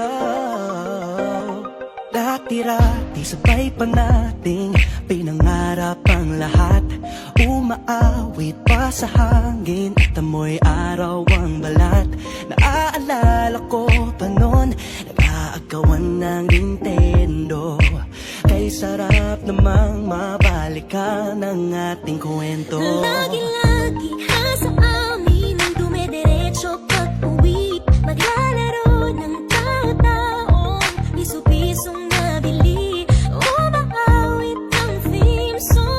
Oh, dati-rati sabay pa nating pinangarap ang lahat. Umaawit pa sa hangin at amoy araw ang balat. Naaalala ko pa noon nag-aagawan ng Nintendo. Kay sarap namang mabalikan ang ating kwento. Lagi mabili Umaawit ang theme song.